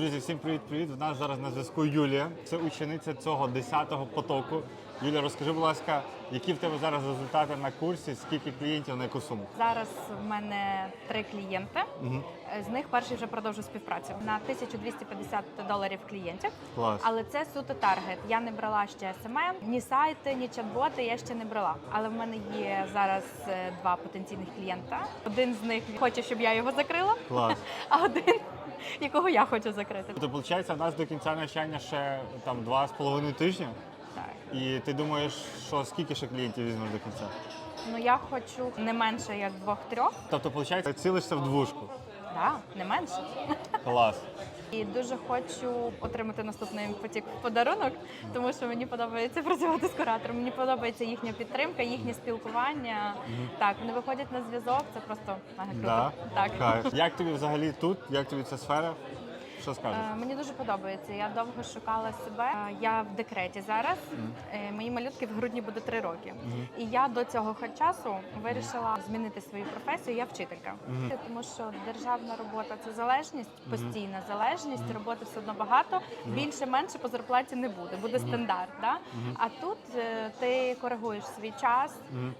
Друзі, всім привіт-привіт. У нас зараз на зв'язку Юлія. Це учениця цього 10-го потоку. Юлія, розкажи, будь ласка, які в тебе зараз результати на курсі, скільки клієнтів на яку суму? Зараз в мене три клієнти. З них перший вже продовжує співпрацю на 1250 доларів клієнтів. Клас. Але це суто таргет. Я не брала ще СММ, ні сайти, ні чат-боти. Я ще не брала. Але в мене є зараз е, два потенційних клієнта. Один з них хоче, щоб я його закрила, Клас. а один якого я хочу закрити. Тобто, виходить, у нас до кінця навчання ще там два з половиною тижні. Так. І ти думаєш, що скільки ще клієнтів візьмеш до кінця? Ну я хочу не менше як двох-трьох. Тобто, виходить, цілишся в двушку. Да, не менше. Клас. І дуже хочу отримати наступний потік в подарунок, тому що мені подобається працювати з куратором. Мені подобається їхня підтримка, їхнє спілкування. Так, вони виходять на зв'язок. Це просто мега круто. Да? Так. Кайф. Як тобі взагалі тут? Як тобі ця сфера? Що скажеш? Е, Мені дуже подобається. Я довго шукала себе. Е, Я в декреті зараз. Е, Мої малютки в грудні буде три роки. І я до цього часу вирішила змінити свою професію. Я вчителька, тому що державна робота це залежність, постійна залежність. Роботи все одно багато. Більше менше по зарплаті не буде. Буде стандарт. Да? А тут ти коригуєш свій час.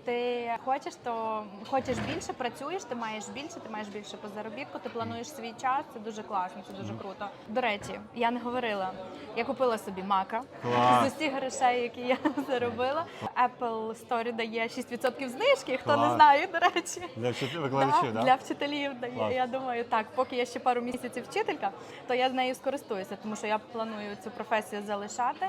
Ти хочеш, то хочеш більше, працюєш, ти маєш більше, ти маєш більше по заробітку, ти плануєш свій час. Це дуже класно, це дуже круто. До речі, я не говорила. Я купила собі мака Клас. з усіх грошей, які я заробила. Apple Store дає 6% знижки. Хто не знає, до речі. Для вчителів викладачів, Да. Для вчителів дає. Клас. Я думаю, так, поки я ще пару місяців вчителька, то я з нею скористуюся, тому що я планую цю професію залишати.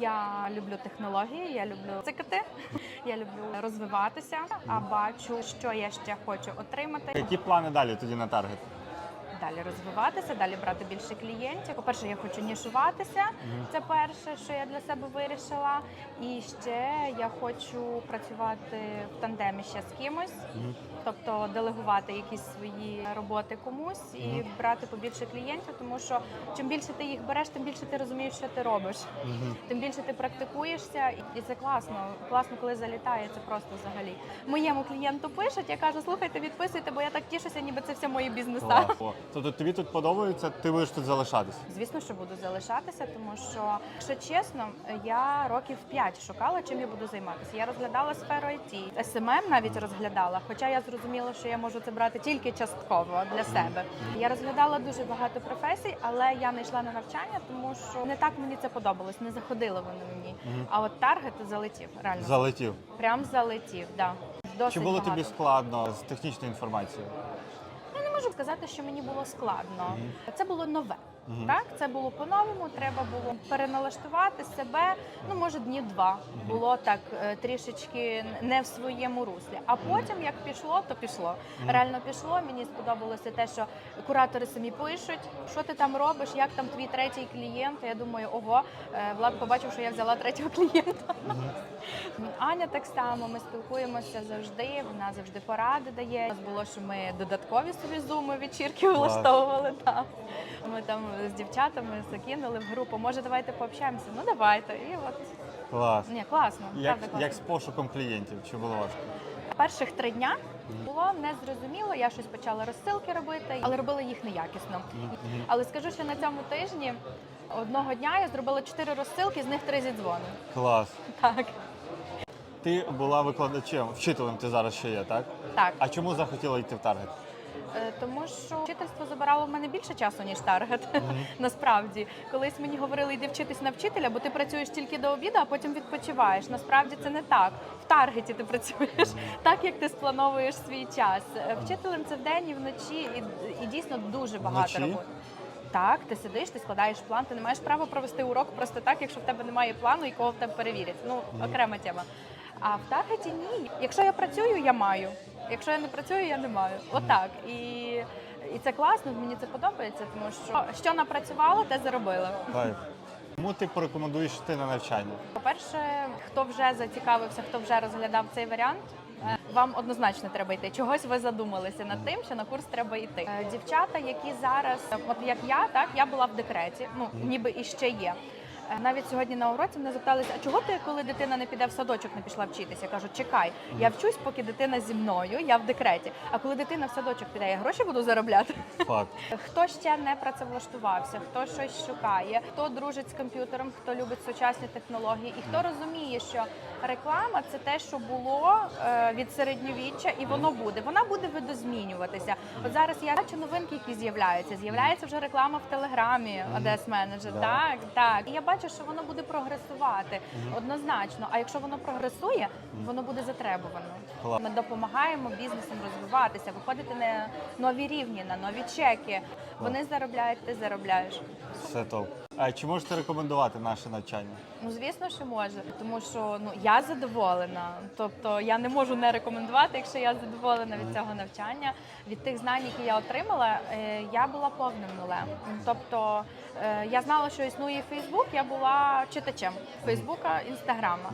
Я люблю технології, я люблю цикати, я люблю розвиватися, а бачу, що я ще хочу отримати. Які плани далі тоді на таргет? Далі розвиватися, далі брати більше клієнтів. По-перше, я хочу нішуватися. Це перше, що я для себе вирішила. І ще я хочу працювати в тандемі ще з кимось, тобто делегувати якісь свої роботи комусь і брати побільше клієнтів, тому що чим більше ти їх береш, тим більше ти розумієш, що ти робиш. Тим більше ти практикуєшся, і це класно. Класно, коли залітає. Це просто взагалі. Моєму клієнту пишуть, я кажу, слухайте, відписуйте, бо я так тішуся, ніби це все мої бізнеса. Тобто тобі тут подобається, ти будеш тут залишатись? Звісно, що буду залишатися, тому що, якщо чесно, я років 5 шукала, чим я буду займатися. Я розглядала сферу IT, SMM навіть розглядала, хоча я зрозуміла, що я можу це брати тільки частково для себе. Я розглядала дуже багато професій, але я не йшла на навчання, тому що не так мені це подобалось, не заходило воно мені. А от таргет залетів, реально. Залетів. Прям залетів, да. Досить Чи було багато. тобі складно з технічною інформацією? Я не можу сказати, що мені було складно. Це було нове. Так, це було по-новому. Треба було переналаштувати себе. Ну, може, днів два було так е, трішечки не в своєму руслі. А потім, як пішло, то пішло. Реально пішло. Мені сподобалося те, що куратори самі пишуть, що ти там робиш, як там твій третій клієнт. Я думаю, ого, е, Влад побачив, що я взяла третього клієнта. Аня так само. Ми спілкуємося завжди. Вона завжди поради дає. У нас було, що ми додаткові собі зуми вечірки влаштовували. Ми там з дівчатами закинули в групу. Може, давайте пообщаємося? Ну давайте. І от Клас. ні, класно. Як, правда, класно. як з пошуком клієнтів? Чи було важко? Перших три дня було незрозуміло. Я щось почала розсилки робити, але робила їх неякісно. Але скажу, що на цьому тижні одного дня я зробила чотири розсилки, з них три зі дзвону. Клас. Так, Ти була викладачем, вчителем ти зараз ще є, так? так. А чому захотіла йти в таргет? Е, Тому що вчительство забирало в мене більше часу, ніж таргет. Насправді, колись мені говорили, йди вчитись на вчителя, бо ти працюєш тільки до обіду, а потім відпочиваєш. Насправді це не так. В таргеті ти працюєш так, як ти сплановуєш свій час. Е, Вчителем це вдень і вночі, і, і дійсно дуже багато Вночі? роботи. Так, ти сидиш, ти складаєш план, ти не маєш права провести урок просто так, якщо в тебе немає плану, якого в тебе перевірять. Ну, окрема тема. А в таргеті ні. Якщо я працюю, я маю. Якщо я не працюю, я не маю. Отак. І, і це класно, мені це подобається, тому що що напрацювала, те заробила. Кайф. Чому ти порекомендуєш йти на навчання? По-перше, хто вже зацікавився, хто вже розглядав цей варіант. е, Вам однозначно треба йти. Чогось ви задумалися над тим, що на курс треба йти. Е, Дівчата, які зараз, от як я, так я була в декреті, ну ніби і ще є. Е, Навіть сьогодні на уроці мене запиталися, а чого ти, коли дитина не піде в садочок, не пішла вчитися? Я кажу, чекай, я вчусь, поки дитина зі мною, я в декреті. А коли дитина в садочок піде, я гроші буду заробляти. Факт. Хто ще не працевлаштувався, хто щось шукає, хто дружить з комп'ютером, хто любить сучасні технології, і хто розуміє, що реклама це те, що було е, від середньовіччя, і воно буде. Вона буде видозмінюватися. От зараз я бачу новинки, які з'являються. З'являється вже реклама в телеграмі Одес менеджер. Так, так. І я бачу, що воно буде прогресувати однозначно. А якщо воно прогресує, воно буде затребувано. Ми допомагаємо бізнесам розвиватися, виходити на нові рівні, на нові чеки. Вони заробляють, ти заробляєш. Все топ. А чи можете рекомендувати наше навчання? Ну звісно, що може, тому що ну я задоволена. Тобто я не можу не рекомендувати, якщо я задоволена від цього навчання. Від тих знань, які я отримала, е, я була повним нулем. Тобто е, я знала, що існує Фейсбук, я була читачем Фейсбука, Інстаграма.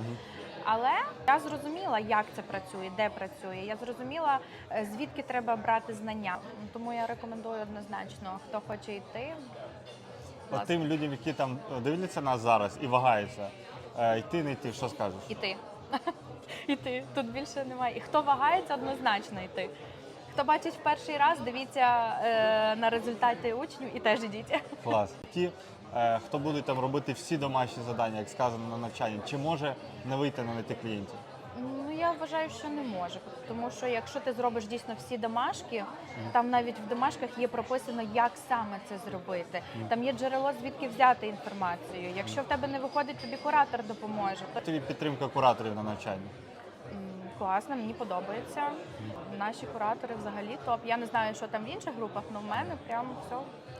Але я зрозуміла, як це працює, де працює. Я зрозуміла, е, звідки треба брати знання. Тому я рекомендую однозначно, хто хоче йти. От тим людям, які там е, дивляться нас зараз і вагаються, е, йти, не йти, що скажеш? Іти. Іти. Тут більше немає. І хто вагається, однозначно йти. Хто бачить в перший раз, дивіться е, на результати учнів і теж ідіть. Клас. Ті, е, хто будуть там робити всі домашні завдання, як сказано на навчанні, чи може не вийти на знайти клієнтів? Ну я вважаю, що не може. Тому що якщо ти зробиш дійсно всі домашки, там навіть в домашках є прописано, як саме це зробити. Там є джерело, звідки взяти інформацію. Якщо в тебе не виходить, тобі куратор допоможе. Тобі підтримка кураторів на навчанні. Класно, мені подобається. Наші куратори взагалі топ. Я не знаю, що там в інших групах, але в мене прям все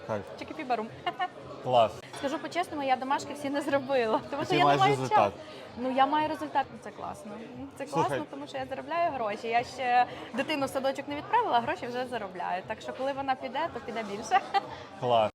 Кайф. чики-пі-барум. Клас. Скажу по-чесному, я домашки всі не зробила. Тому що Ти я маєш не маю результат. часу. Ну я маю результат, ну це класно. Це Слухай. класно, тому що я заробляю гроші. Я ще дитину в садочок не відправила, а гроші вже заробляю. Так що коли вона піде, то піде більше. Клас.